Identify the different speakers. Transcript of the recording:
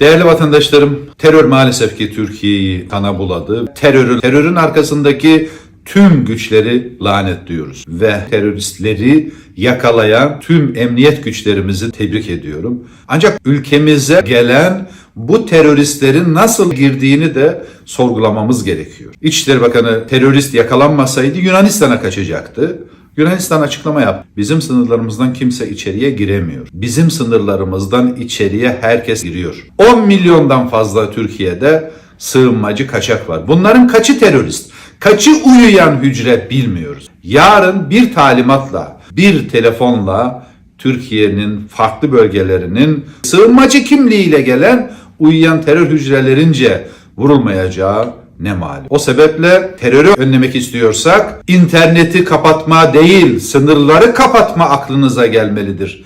Speaker 1: Değerli vatandaşlarım, terör maalesef ki Türkiye'yi kana buladı. Terörün, terörün arkasındaki tüm güçleri lanetliyoruz. Ve teröristleri yakalayan tüm emniyet güçlerimizi tebrik ediyorum. Ancak ülkemize gelen bu teröristlerin nasıl girdiğini de sorgulamamız gerekiyor. İçişleri Bakanı terörist yakalanmasaydı Yunanistan'a kaçacaktı. Yunanistan açıklama yaptı. Bizim sınırlarımızdan kimse içeriye giremiyor. Bizim sınırlarımızdan içeriye herkes giriyor. 10 milyondan fazla Türkiye'de sığınmacı kaçak var. Bunların kaçı terörist? Kaçı uyuyan hücre bilmiyoruz. Yarın bir talimatla, bir telefonla Türkiye'nin farklı bölgelerinin sığınmacı kimliğiyle gelen uyuyan terör hücrelerince vurulmayacağı ne malum. O sebeple terörü önlemek istiyorsak interneti kapatma değil, sınırları kapatma aklınıza gelmelidir.